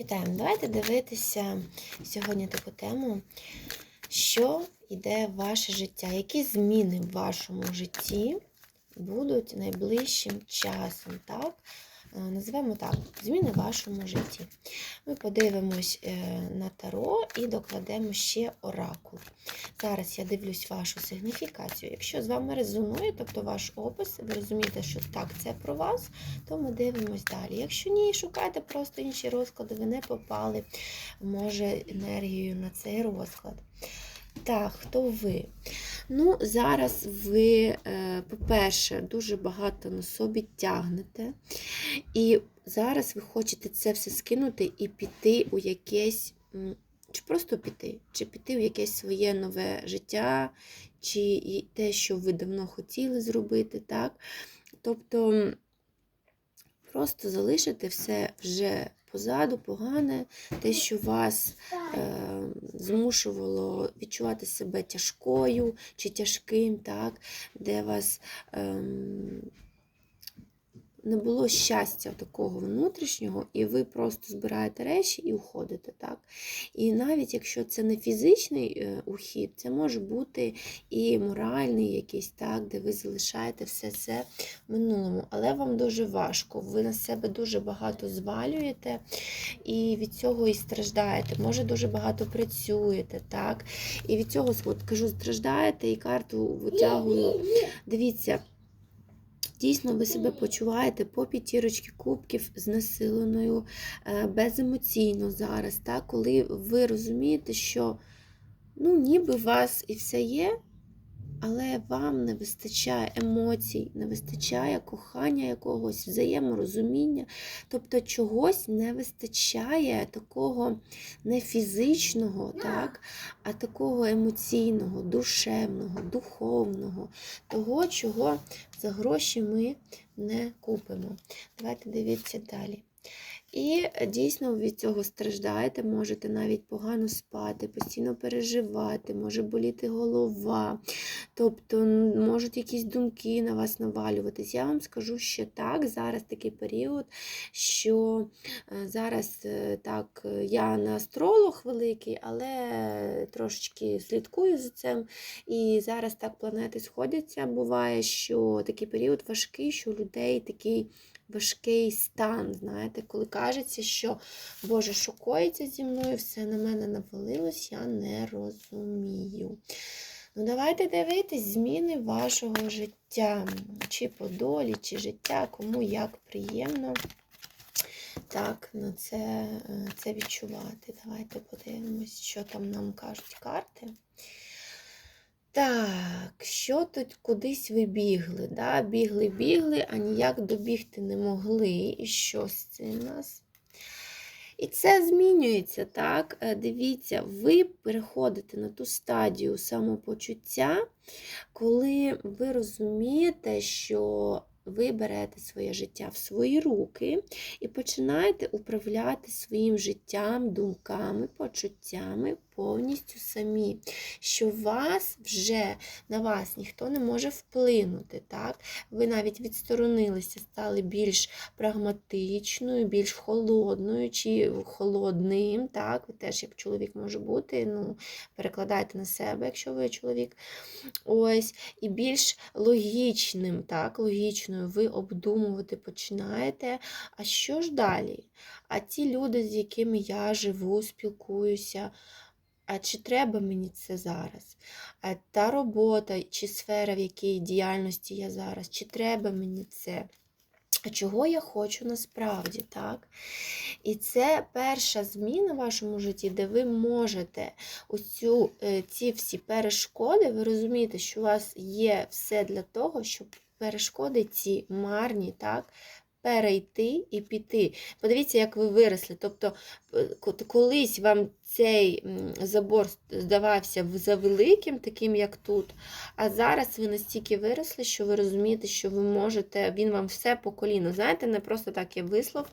Вітаємо! Давайте дивитися сьогодні таку тему, що йде в ваше життя, які зміни в вашому житті будуть найближчим часом. так? Е, Називаємо так, зміни в вашому житті. Ми подивимось е, на таро і докладемо ще оракул. Зараз я дивлюсь вашу сигніфікацію. Якщо з вами резонує, тобто ваш опис, ви розумієте, що так, це про вас, то ми дивимось далі. Якщо ні, шукайте просто інші розклади, ви не попали, може, енергією на цей розклад. Так, хто ви? Ну, зараз ви, е, по-перше, дуже багато на собі тягнете. І зараз ви хочете це все скинути і піти у якесь, чи просто піти, чи піти у якесь своє нове життя, чи те, що ви давно хотіли зробити, так? Тобто просто залишити все вже позаду, погане, те, що вас е, змушувало відчувати себе тяжкою чи тяжким, так? де вас ем, не було щастя такого внутрішнього, і ви просто збираєте речі і уходите. так? І навіть якщо це не фізичний е, ухід, це може бути і моральний якийсь, так, де ви залишаєте все це в минулому. Але вам дуже важко, ви на себе дуже багато звалюєте і від цього і страждаєте. Може, дуже багато працюєте, так? І від цього от, кажу, страждаєте і карту витягую. Дивіться. Дійсно, ви себе почуваєте по п'ятірочці кубків знесиленою, е, беземоційно зараз, та? коли ви розумієте, що ну, ніби у вас і все є, але вам не вистачає емоцій, не вистачає кохання якогось, взаєморозуміння. Тобто чогось не вистачає такого не фізичного, так, а такого емоційного, душевного, духовного, того, чого за гроші ми не купимо. Давайте дивіться далі. І дійсно від цього страждаєте, можете навіть погано спати, постійно переживати, може боліти голова, тобто можуть якісь думки на вас навалюватись. Я вам скажу, що так, зараз такий період, що е, зараз е, так, е, я не астролог великий, але трошечки слідкую за цим. І зараз так планети сходяться. Буває, що такий період важкий, що у людей такий важкий стан, знаєте, коли кажеться, що Боже, що коїться зі мною, все на мене навалилось, я не розумію. Ну, давайте дивитись зміни вашого життя, чи по долі, чи життя, кому як приємно так, на це, е, це відчувати. Давайте подивимось, що там нам кажуть карти. Так, що тут кудись ви бігли? Да? Бігли, бігли, а ніяк добігти не могли. І що з цим нас? І це змінюється, так? Е, Дивіться, ви переходите на ту стадію самопочуття, коли ви розумієте, що ви берете своє життя в свої руки і починаєте управляти своїм життям, думками, почуттями повністю самі. Що вас вже на вас ніхто не може вплинути. так? Ви навіть відсторонилися, стали більш прагматичною, більш холодною чи холодним. так? Ви теж як чоловік може бути, ну, перекладайте на себе, якщо ви чоловік. Ось, і більш логічним, так, логічною ви обдумувати починаєте. А що ж далі? А ті люди, з якими я живу, спілкуюся, а чи треба мені це зараз? А та робота чи сфера, в якій діяльності я зараз, чи треба мені це? А чого я хочу насправді, так? І це перша зміна в вашому житті, де ви можете оцю, е, ці всі перешкоди, ви розумієте, що у вас є все для того, щоб перешкоди ці марні, так? Перейти і піти. Подивіться, як ви виросли. Тобто, е, колись вам цей забор здавався завеликим, таким як тут. А зараз ви настільки виросли, що ви розумієте, що ви можете, він вам все по коліну. Знаєте, не просто так є вислов,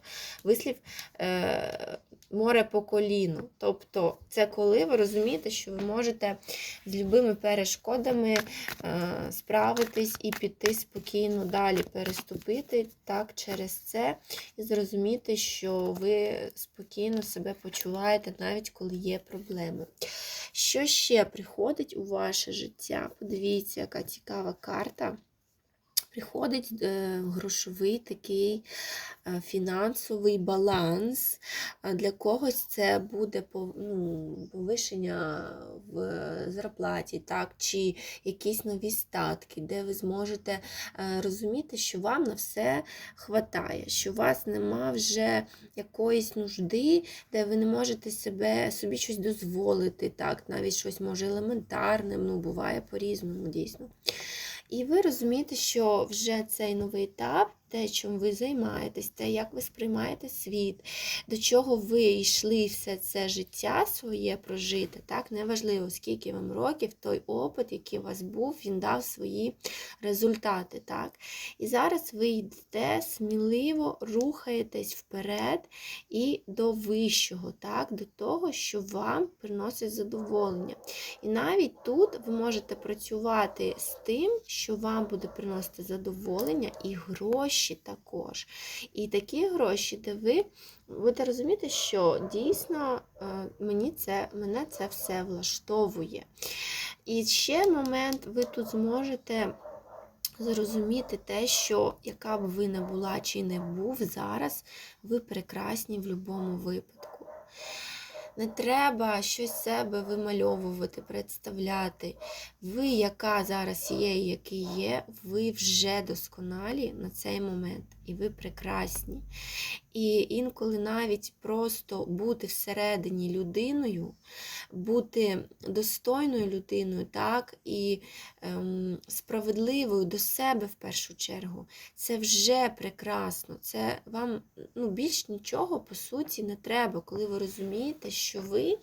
вислів. Е, море по коліну. Тобто, це коли ви розумієте, що ви можете з любими перешкодами е, справитись і піти спокійно далі, переступити так через це і зрозуміти, що ви спокійно себе почуваєте, навіть коли є проблеми. Що ще приходить у ваше життя? Подивіться, яка цікава карта. Приходить е, грошовий такий е, фінансовий баланс. Для когось це буде ну, повишення в зарплаті, так, чи якісь нові статки, де ви зможете е, розуміти, що вам на все хватає, що у вас нема вже якоїсь нужди, де ви не можете себе, собі щось дозволити, так, навіть щось може елементарне, ну, буває по-різному дійсно. І ви розумієте, що вже цей новий етап, те, чим ви займаєтесь, те, як ви сприймаєте світ, до чого ви йшли все це життя своє прожити, так, неважливо, скільки вам років, той опит, який у вас був, він дав свої результати. так. І зараз ви йдете сміливо рухаєтесь вперед і до вищого, так, до того, що вам приносить задоволення. І навіть тут ви можете працювати з тим, що вам буде приносити задоволення, і гроші також. І такі гроші, де ви будете розуміти, що дійсно е, мені це, мене це все влаштовує. І ще момент, ви тут зможете. Зрозуміти те, що яка б ви не була чи не був зараз, ви прекрасні в будь-якому випадку. Не треба щось себе вимальовувати, представляти. Ви, яка зараз є, і є, ви вже досконалі на цей момент, і ви прекрасні. І інколи навіть просто бути всередині людиною, бути достойною людиною, так, і ем, справедливою до себе в першу чергу, це вже прекрасно. Це вам ну, більш нічого по суті не треба, коли ви розумієте, що ви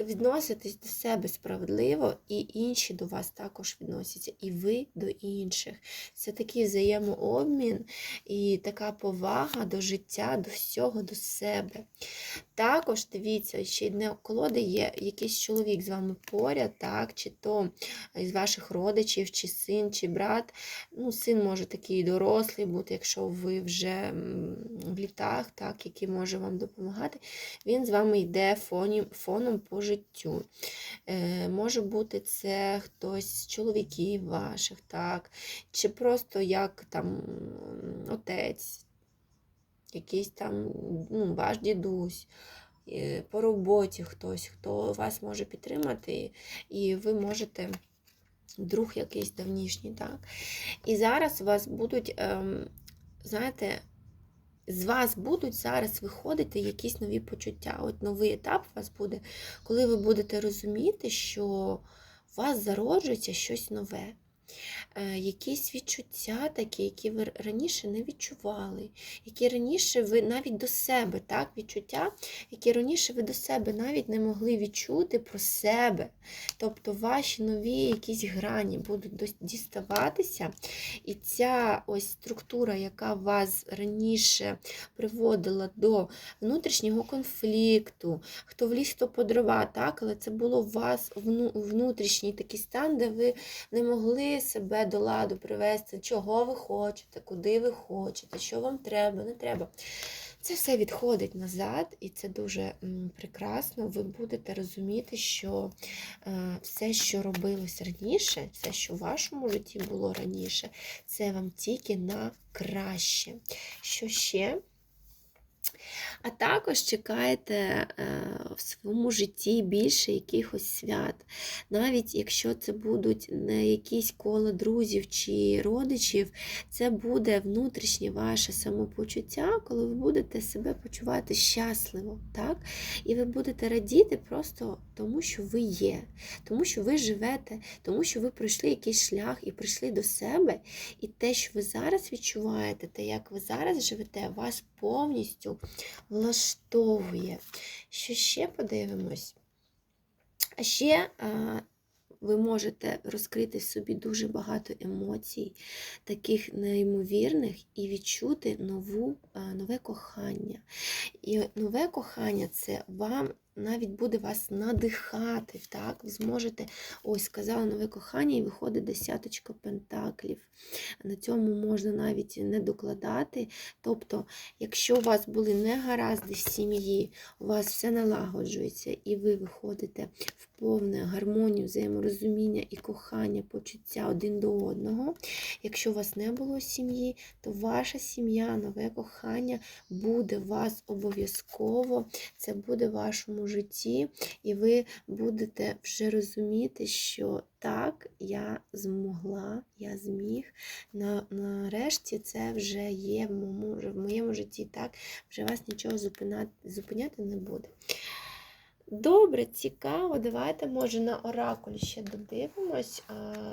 відноситесь до себе справедливо, і інші до вас також відносяться, і ви до інших. Це такий взаємообмін і така повага до життя, до всього, до себе. Також дивіться, ще одне колоди є якийсь чоловік з вами поряд, так, чи то із ваших родичів, чи син, чи брат. Ну, Син може такий дорослий бути, якщо ви вже в літах, так, який може вам допомагати. Він з вами йде фоні, фоном по життю. Е, Може бути це хтось з чоловіків ваших, так, чи просто як там отець, якийсь там ну, ваш дідусь. е, По роботі хтось, хто вас може підтримати, і ви можете друг якийсь давнішній, так? І зараз у вас будуть, ем, знаєте, з вас будуть зараз виходити якісь нові почуття. От новий етап у вас буде, коли ви будете розуміти, що у вас зароджується щось нове. Е, Якісь відчуття такі, які ви раніше не відчували, які раніше ви навіть до себе, так, відчуття, які раніше ви до себе навіть не могли відчути про себе. Тобто ваші нові якісь грані будуть діставатися, і ця ось структура, яка вас раніше приводила до внутрішнього конфлікту, хто вліз, хто по дрова, так, але це було у вас внутрішній такий стан, де ви не могли себе до ладу привести, чого ви хочете, куди ви хочете, що вам треба, не треба. Це все відходить назад, і це дуже прекрасно. Ви будете розуміти, що е, все, що робилось раніше, все, що в вашому житті було раніше, це вам тільки на краще. Що ще? А також чекаєте е, в своєму житті більше якихось свят. Навіть якщо це будуть не якісь коло друзів чи родичів, це буде внутрішнє ваше самопочуття, коли ви будете себе почувати щасливо. так? І ви будете радіти просто тому, що ви є, тому що ви живете, тому що ви пройшли якийсь шлях і прийшли до себе. І те, що ви зараз відчуваєте, те, як ви зараз живете, вас повністю влаштовує. Що ще подивимось? А ще а, ви можете розкрити в собі дуже багато емоцій, таких неймовірних, і відчути нову, а, нове кохання. І нове кохання це вам навіть буде вас надихати. Так? Ви зможете, ось сказала нове кохання, і виходить десяточка пентаклів. На цьому можна навіть не докладати. Тобто, якщо у вас були негаразди в сім'ї, у вас все налагоджується, і ви виходите в повне гармонію, взаєморозуміння і кохання, почуття один до одного. Якщо у вас не було сім'ї, то ваша сім'я, нове кохання буде вас обов'язково, це буде в вашому житті, і ви будете вже розуміти, що так, я змогла, я зміг. Нарешті це вже є в моєму, в моєму житті. Так, вже вас нічого зупиняти, зупиняти не буде. Добре, цікаво. Давайте, може, на оракулі ще додивимось,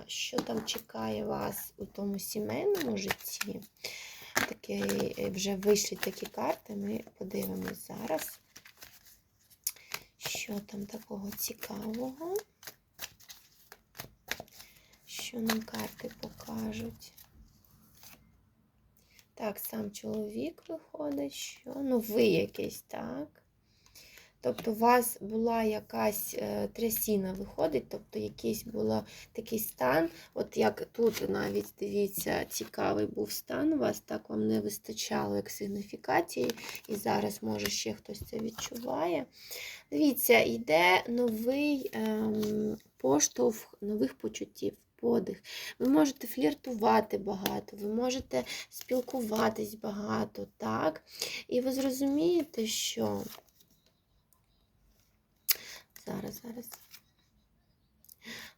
що там чекає вас у тому сімейному житті. Такі, е, вже вийшли такі карти, ми подивимось зараз, що там такого цікавого, що нам карти покажуть. Так, сам чоловік виходить, що ну ви якийсь, так? Тобто у вас була якась е, трясіна виходить, тобто якийсь був такий стан, от як тут навіть дивіться, цікавий був стан у вас, так вам не вистачало як сигніфікації, і зараз, може, ще хтось це відчуває. Дивіться, йде новий ем, поштовх нових почуттів. Подих. Ви можете фліртувати багато, ви можете спілкуватись багато, так? І ви зрозумієте, що Зараз, зараз.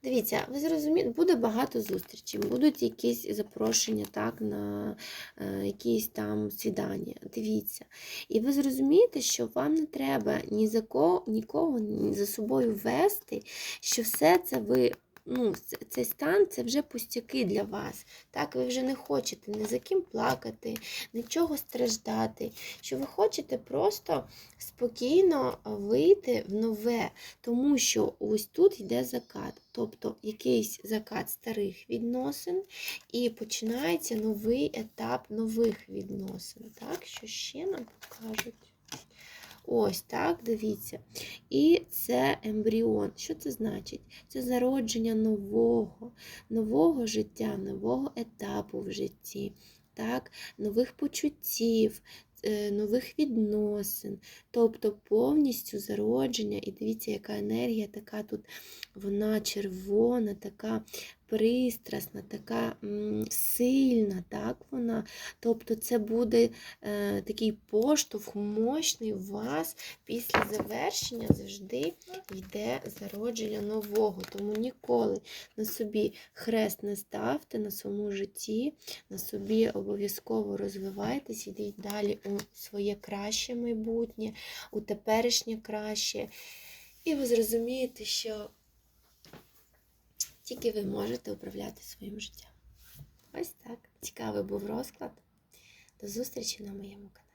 Дивіться, ви зрозумієте, буде багато зустрічей, будуть якісь запрошення так, на е, якісь там свідання. Дивіться. І ви зрозумієте, що вам не треба ні за кого, нікого ні за собою вести, що все це ви. Ну, цей стан це вже пустяки для вас. Так, ви вже не хочете ні за ким плакати, нічого страждати. Що ви хочете просто спокійно вийти в нове, тому що ось тут йде закат, тобто якийсь закат старих відносин, і починається новий етап нових відносин. Так, що ще нам покажуть? Ось так, дивіться. І це ембріон. Що це значить? Це зародження нового, нового життя, нового етапу в житті, так? нових почуттів, е, нових відносин. Тобто повністю зародження. І дивіться, яка енергія, така тут вона червона, така пристрасна, така сильна, так вона. Тобто це буде е, такий поштовх мощний у вас після завершення завжди йде зародження нового. Тому ніколи на собі хрест не ставте на своєму житті, на собі обов'язково розвивайтесь, ідіть далі у своє краще майбутнє, у теперішнє краще. І ви зрозумієте, що тільки ви можете управляти своїм життям. Ось так. Цікавий був розклад. До зустрічі на моєму каналі.